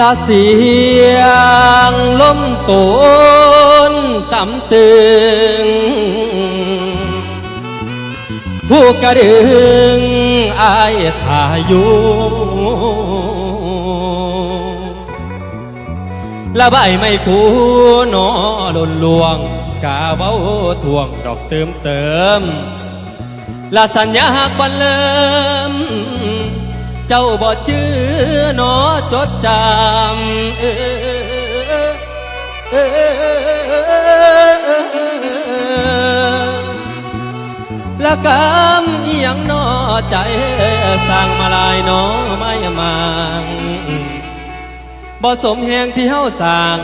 ละเสียงลมโกนต่ำตึง ผู้กระดึงอายทายุละใบไม่คูนอหล่นลวง กาเบ้าทวงดอกเติมเติมละสัญญาหักวันเริ่มเจ้าบ่จื้อ หนอจดจำเออเออละกำอียังหนอใจสร้างมาลายหนอไม่มังบ่สมแหงที่เฮาสร้าง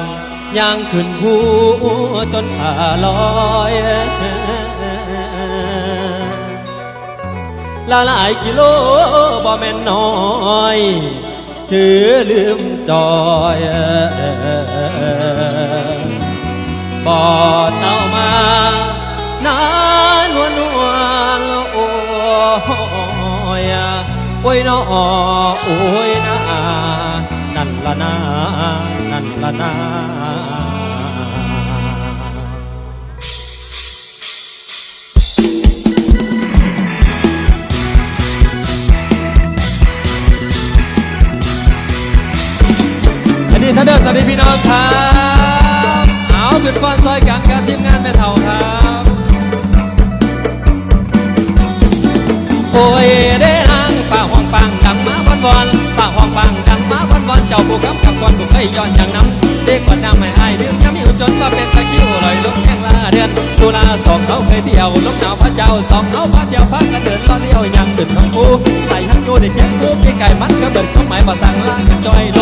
ย่างขึ้นผู้จนผ่าลอย ละหลายกิโลบ่แม่นน้อยคือลืมจอยบ่เต้ามานานวนวลโอ้ยโอ้ยน้อโอ้ยนานั่นละนานั่นละนา วัสดีพี่น้องครับ เอาขึ้นฟ้อนซอยกันกับทีมงานแม่เท่าครับ โอ้ยได้นางป่าห้องปังดังมาวันวันป่าห้องปังดังมาวันวันเจ้าผู้กำกับก่อนผู้เคยย้อนอย่างน้ำเด็กกว่าน้ำไม่อายเดือนจะมีอยู่จนมาเป็นตะคิวลอยลงแห่งลาเดือนตุลาสองเขาเคยเที่ยวลงหนาวพระเจ้าสองเขาพักเดียวพักกันเดินล้อเลี้ยวยังตื่นของกูใส่ทั้งยูได้เก็บกูปีไก่มันก็เบิดเข้าหมายมาสั่งล่างจอย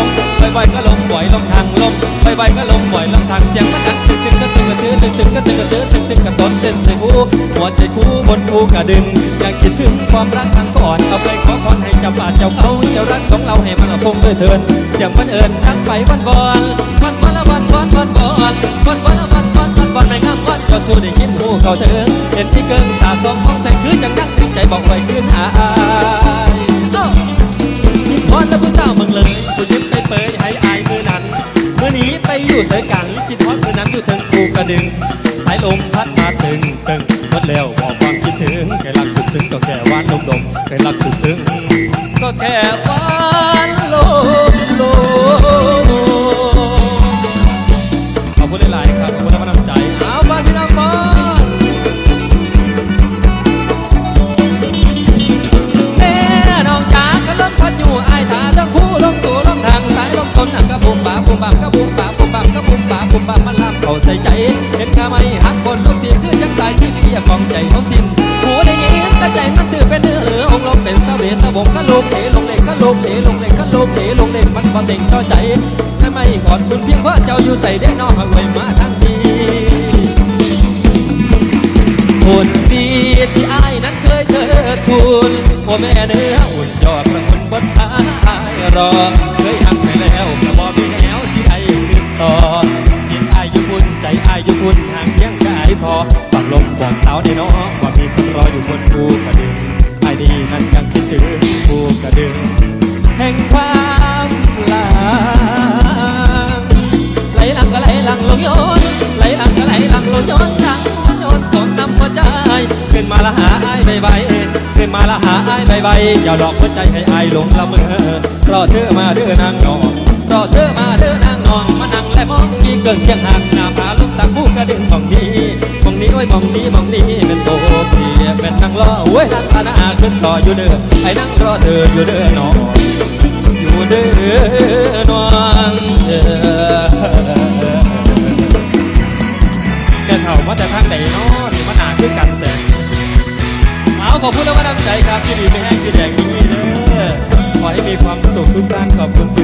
ลมบ่อยๆก็ลงบ่อยลงทางเสียงมันดังตึงตึงก็ตึงกระตือตึงตึงก็ตึงกระตือตึงตึงกระต้นเต้นใส่หูหัวใจคู่บนภูกระดึงอยากคิดถึงความรักครั้งก่อนเอาไปขอพรให้เจ้าป่าเจ้าเขาเจ้ารักสองเราให้มันคงด้วยเถินเสียงมันเอิญทั้งไปวันบอนวันวันละวันวันวันบอนวันวันละวันวันวันวันไม่งามวันเจ้าสู้ได้ยินหูเขาเถิงเห็นที่เกินสาสมของแสงคือจังนักถึงใจบอกไว้ขึ้นหาอายเอ้าคิดฮอดแล้วผู้สาวมึงเลย อยู่เสยกันคิดฮอดมือนั้นอยู่ถึงภูกระดึง สายลมพัดมาตึงตึงหมดแล้วบอกความคิดถึงแค่รักสุดซึ้งก็แค่หวานลมลมแค่รักสุดซึ้งก็แค่หวานลมลมขอบคุณหลายๆครับขอบคุณที่มาน้ำใจเอาบ้านพี่น้ำฟ้าแม่น้องจ๋าก็ล้มพัดอยู่ไอ้ายตาทั้งคู่ล้มตัวล้มทางสายล้มต้นหนักกระบุมบ่าบุมบ่ามกระบุมบ่า ใส่ใจ เห็นข้าไม่หักคนลูกทีคือจังสายที่พี่ยกกองใจเขาสิ้นหูได้ยินแต่ใจมันตื่นเป็นเนื้อเหือองลมเป็นสเวสบงกะโลกเหลงเล็กกะโลกเหลงเล็กกะโลกเหลงเล็กมันพอเต็งต่อใจถ้าไม่กอดคุณเพียงเพราะเจ้าอยู่ใส่ได้นอกหักไว้มาทั้งทีคนดีที่อายนั้นเคยเธอทูลโอ้แม่เนื้ออุ่นยอดประคุณบนท้ายรอ พอปักลมบอกสาวในน้องว่ามีคนรออยู่บนภูกระดึงไอ้ดีนั้นยังคิดถึงภูกระดึง แห่งความลาไหลหลังก็ไหลหลังลงย้อนไหลหลังก็ไหลหลังลงย้อนหลังย้อนของนำหัวใจขึ้นมาละหาไอ้ใบใบขึ้นมาละหาไอ้ใบใบอย่าหลอกหัวใจให้ไอ้หลงละเมอรอเธอมาเด้อนางนองรอเธอมาเด้อนางนองมานั่งและมองมีเกินเชียงหักหน้าผาลุกสักผู้กระดึงมองนี้มองนี้โอ้ ยมองนี้มองนี้เป็นโตพี่เป็นนางล้อเว้ยนั่งพาหน้าขึ้นต่ออยู่เด้อไอ้นั่งรอเธออยู่เด้อน้องอยู่เด้อนวลเออแกเถ่ามาแต่ทางไหนเนาะที่มาหนาคือกันแต่เอาขอบคุณแล้วก็น้ำใจครับที่ดีไม่แห้งที่แดงนี้เด้อขอให้มีความสุขทุกท่านขอบคุณที่